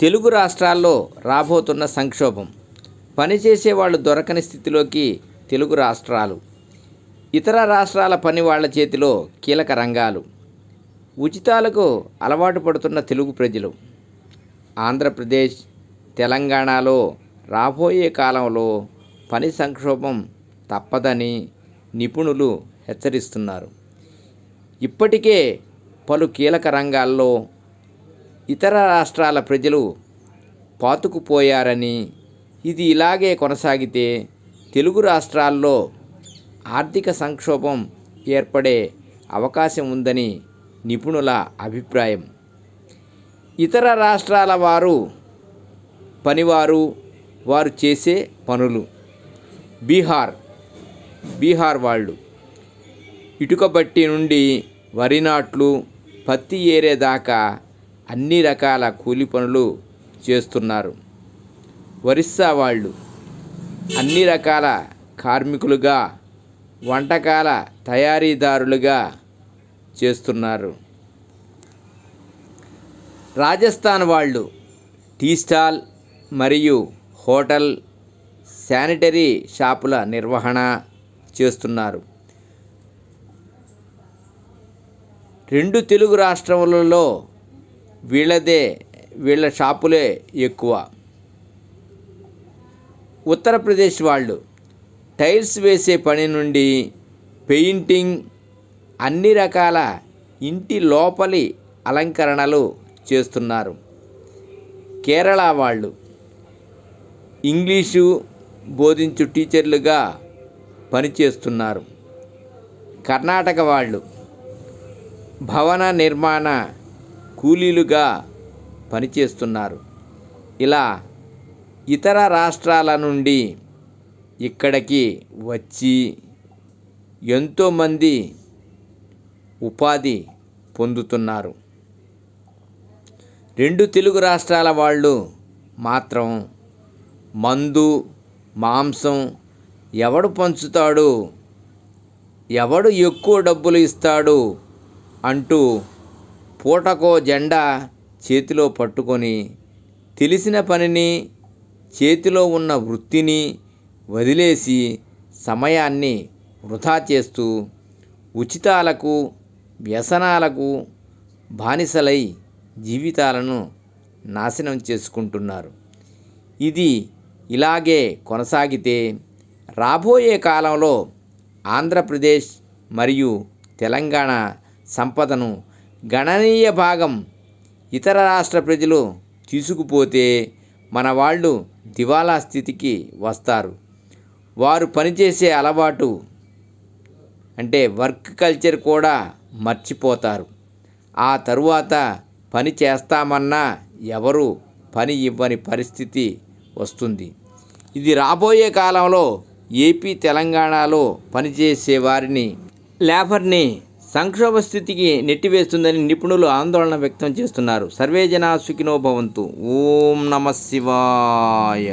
తెలుగు రాష్ట్రాల్లో రాబోతున్న సంక్షోభం. పనిచేసే వాళ్ళు దొరకని స్థితిలోకి తెలుగు రాష్ట్రాలు. ఇతర రాష్ట్రాల పని వాళ్ళ చేతిలో కీలక రంగాలు. ఉచితాలకు అలవాటు పడుతున్న తెలుగు ప్రజలు. ఆంధ్రప్రదేశ్ తెలంగాణలో రాబోయే కాలంలో పని సంక్షోభం తప్పదని నిపుణులు హెచ్చరిస్తున్నారు. ఇప్పటికే పలు కీలక రంగాల్లో ఇతర రాష్ట్రాల ప్రజలు పాతుకుపోయారని ఇది ఇలాగే కొనసాగితే తెలుగు రాష్ట్రాల్లో ఆర్థిక సంక్షోభం ఏర్పడే అవకాశం ఉందని నిపుణుల అభిప్రాయం. ఇతర రాష్ట్రాల వారు పనివారు వారు చేసే పనులు. బీహార్ బీహార్ వాళ్ళు ఇటుక బట్టి నుండి వరి నాట్లు పత్తి ఏరే దాకా అన్ని రకాల కూలి పనులు చేస్తున్నారు. ఒరిస్సా వాళ్ళు అన్ని రకాల కార్మికులుగా వంటకాల తయారీదారులుగా చేస్తున్నారు. రాజస్థాన్ వాళ్ళు టీ స్టాల్ మరియు హోటల్ శానిటరీ షాపుల నిర్వహణ చేస్తున్నారు. రెండు తెలుగు రాష్ట్రములలో వీళ్ళదే వీళ్ళ షాపులే ఎక్కువ. ఉత్తరప్రదేశ్ వాళ్ళు టైల్స్ వేసే పని నుండి పెయింటింగ్ అన్ని రకాల ఇంటి లోపలి అలంకరణలు చేస్తున్నారు. కేరళ వాళ్ళు ఇంగ్లీషు బోధించు టీచర్లుగా పనిచేస్తున్నారు. కర్ణాటక వాళ్ళు భవన నిర్మాణ కూలీలుగా పనిచేస్తున్నారు. ఇలా ఇతర రాష్ట్రాల నుండి ఇక్కడికి వచ్చి ఎంతోమంది ఉపాధి పొందుతున్నారు. రెండు తెలుగు రాష్ట్రాల వాళ్ళు మాత్రం మందు మాంసం ఎవడు పంచుతాడు ఎవడు ఎక్కువ డబ్బులు ఇస్తాడు అంటూ పూటకో జెండా చేతిలో పట్టుకొని తెలిసిన పనిని చేతిలో ఉన్న వృత్తిని వదిలేసి సమయాన్ని వృధా చేస్తూ ఉచితాలకు వ్యసనాలకు బానిసలై జీవితాలను నాశనం చేసుకుంటున్నారు. ఇది ఇలాగే కొనసాగితే రాబోయే కాలంలో ఆంధ్రప్రదేశ్ మరియు తెలంగాణ సంపదను గణనీయ భాగం ఇతర రాష్ట్ర ప్రజలు తీసుకుపోతే మన వాళ్ళు దివాలా స్థితికి వస్తారు. వారు పనిచేసే అలవాటు అంటే వర్క్ కల్చర్ కూడా మర్చిపోతారు. ఆ తరువాత పని చేస్తామన్నా ఎవరు పని ఇవ్వని పరిస్థితి వస్తుంది. ఇది రాబోయే కాలంలో ఏపీ తెలంగాణలో పనిచేసే వారిని లేబర్ని సంక్షోభ స్థితికి నెట్టివేస్తుందని నిపుణులు ఆందోళన వ్యక్తం చేస్తున్నారు. సర్వేజనా సుఖినో భవంతు. ఓం నమ శివాయ.